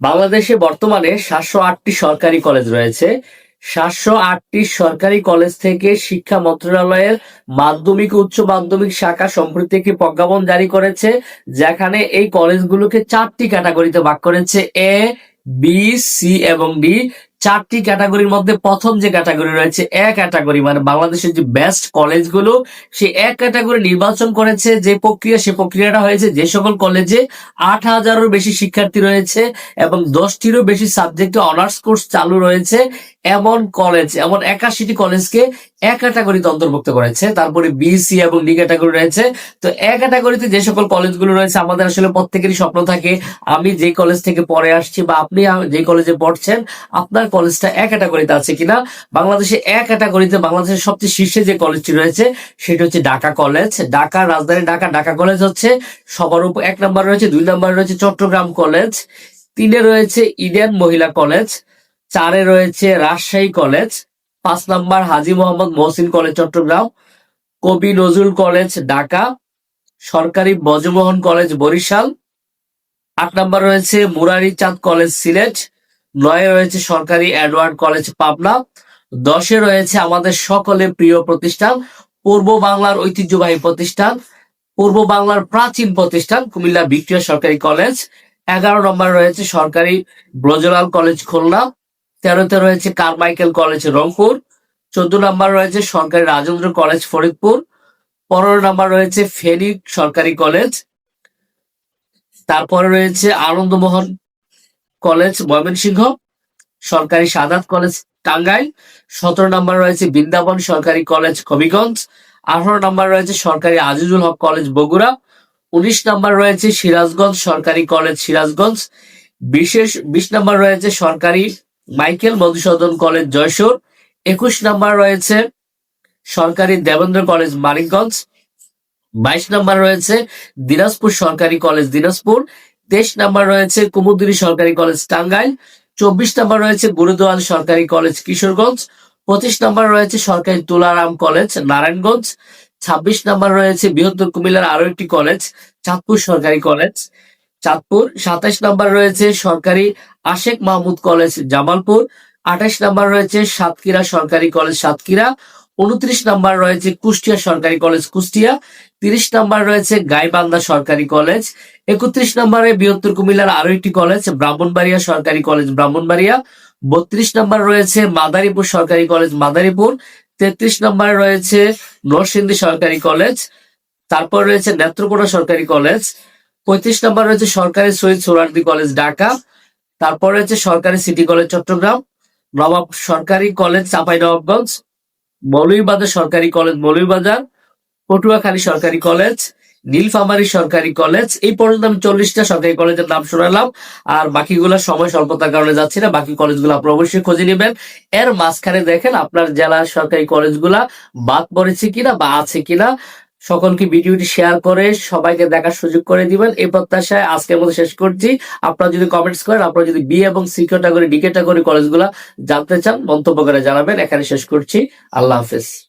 বাংলাদেশে বর্তমানে সাতশো আটটি সরকারি কলেজ রয়েছে। সাতশো আটটি সরকারি কলেজ থেকে শিক্ষা মন্ত্রণালয়ের মাধ্যমিক, উচ্চ মাধ্যমিক শাখা সম্প্রতি একটি প্রজ্ঞাপন জারি করেছে, যেখানে এই কলেজগুলোকে চারটি ক্যাটাগরিতে ভাগ করেছে, এ, বি, সি এবং ডি। চারটি ক্যাটাগরির মধ্যে প্রথম যে ক্যাটাগরি রয়েছে এ ক্যাটাগরি মানে বাংলাদেশের যে বেস্ট কলেজগুলো সেই এক ক্যাটাগরি নির্বাচন করেছে, যে প্রক্রিয়া, সে প্রক্রিয়াটা হয়েছে যে সকল কলেজে আট হাজারেরও বেশি শিক্ষার্থী রয়েছে এবং দশটিরও বেশি সাবজেক্টে অনার্স কোর্স চালু রয়েছে এমন কলেজ এমন একাশিটি কলেজকে এক ক্যাটাগরিতে অন্তর্ভুক্ত করেছে। তারপরে বি সি এবং ডি ক্যাটাগরি রয়েছে। তো এ ক্যাটাগরিতে যে সকল কলেজগুলো রয়েছে, আমাদের আসলে প্রত্যেকেরই স্বপ্ন থাকে, আমি যে কলেজ থেকে পড়ে আসছি বা আপনি যে কলেজে পড়ছেন, আপনার কলেজটা এক ক্যাটাগরিতে আছে কিনা, বাংলাদেশে এক ক্যাটাগরিতে বাংলাদেশের সবচেয়ে শীর্ষে যে কলেজটি রয়েছে, সেটা হচ্ছে ঢাকা কলেজ। ঢাকা রাজধানী ঢাকা ঢাকা কলেজ হচ্ছে সবার উপর এক নম্বর রয়েছে, দুই নম্বর রয়েছে চট্টগ্রাম কলেজ, তিনে রয়েছে ইডেন মহিলা কলেজ, চারে রয়েছে রাজশাহী কলেজ, পাঁচ নম্বর হাজি মোহাম্মদ মহসিন কলেজ চট্টগ্রাম, কবি নজরুল কলেজ ঢাকা, সরকারি বজমোহন কলেজ বরিশাল, আট নম্বর রয়েছে মুরারি চাঁদ কলেজ সিলেট নয়ে রয়েছে সরকারি এডওয়ার্ড কলেজ পাবনা, দশে রয়েছে আমাদের সকলের প্রিয় প্রতিষ্ঠান, পূর্ব বাংলার ঐতিহ্যবাহী প্রতিষ্ঠান, পূর্ব বাংলার প্রাচীন প্রতিষ্ঠান, কুমিল্লা ভিক্টোরিয়া সরকারি কলেজ, এগারো নম্বর রয়েছে সরকারি ব্রজলাল কলেজ খুলনা, তেরোতে রয়েছে কারমাইকেল কলেজ রংপুর, চোদ্দ নম্বর রয়েছে সরকারি রাজেন্দ্র কলেজ ফরিদপুর, পনেরো নম্বর রয়েছে ফেনী সরকারি কলেজ, তারপরে রয়েছে আনন্দমোহন কলেজ ময়মনসিংহ, সরকারি সাদাত কলেজ টাঙ্গাইল, সতেরো নম্বর রয়েছে বৃন্দাবন সরকারি কলেজ কবিগঞ্জ আঠারো নম্বর রয়েছে সরকারি আজিজুল হক কলেজ বগুড়া, উনিশ নম্বর রয়েছে সিরাজগঞ্জ সরকারি কলেজ সিরাজগঞ্জ, বিশেষ বিশ নম্বর রয়েছে সরকারি মাইকেল মধুসূদন কলেজ জয়সুর, একুশ নম্বর রয়েছে সরকারি দেবেন্দ্র কলেজ মানিকগঞ্জ, বাইশ নম্বর রয়েছে দিনাজপুর সরকারি কলেজ দিনাজপুর তেইশ নাম্বার রয়েছে কুমুদিনী সরকারি কলেজ টাঙ্গাইল, চব্বিশ নাম্বার রয়েছে গুরুদোয়াল সরকারি কলেজ কিশোরগঞ্জ, পঁচিশ নাম্বার রয়েছে সরকারি তুলারাম কলেজ নারায়ণগঞ্জ, ছাব্বিশ নাম্বার রয়েছে বৃহত্তর কুমিল্লার আরও একটি কলেজ, চাঁদপুর সরকারি কলেজ, চাঁদপুর, সাতাইশ নাম্বার রয়েছে সরকারি আশেক মাহমুদ কলেজ জামালপুর আঠাশ নাম্বার রয়েছে সাতক্ষীরা সরকারি কলেজ সাতক্ষীরা, উনত্রিশ নাম্বার রয়েছে কুষ্টিয়া সরকারি কলেজ কুষ্টিয়া, তিরিশ নাম্বার রয়েছে গাইবান্ধা সরকারি কলেজ, একত্রিশ নম্বরে বৃহত্তর কুমিল্লার আরও একটি কলেজ, ব্রাহ্মণবাড়িয়া সরকারি কলেজ ব্রাহ্মণবাড়িয়া, বত্রিশ নাম্বার রয়েছে মাদারীপুর সরকারি কলেজ মাদারীপুর, তেত্রিশ নাম্বার রয়েছে নরসিংদী সরকারি কলেজ, তারপর রয়েছে নেত্রকোনা সরকারি কলেজ, পঁয়ত্রিশ নাম্বার রয়েছে সরকারি শহীদ সোহরার্দি কলেজ ঢাকা, তারপর রয়েছে সরকারি সিটি কলেজ চট্টগ্রাম নবাব সরকারি কলেজ চাপাই নবাবগঞ্জ মৌলভীবাজার সরকারি কলেজ, মৌলভীবাজার, পটুয়াখালী সরকারি কলেজ, নীলফামারী সরকারি কলেজ, এই পর্যন্ত আমি চল্লিশটা সরকারি কলেজের নাম শোনালাম। আর বাকিগুলো সময় স্বল্পতার কারণে যাচ্ছি না, বাকি কলেজগুলো আপনারা অবশ্যই খুঁজে নেবেন। এর মাঝখানে দেখেন আপনার জেলার সরকারি কলেজগুলা বাদ পড়েছে কিনা বা আছে কিনা। সকলকে ভিডিওটি শেয়ার করে সবাইকে দেখার সুযোগ করে দিবেন। এই প্রত্যাশায় আজকের মতো শেষ করছি। আপনারা যদি কমেন্টস করেন, আপনারা যদি বি এবং সি ক্যাটাগরি ডি ক্যাটাগরি কলেজগুলো জানতে চান, মন্তব্য করে জানাবেন। এখানে শেষ করছি। আল্লাহ হাফেজ।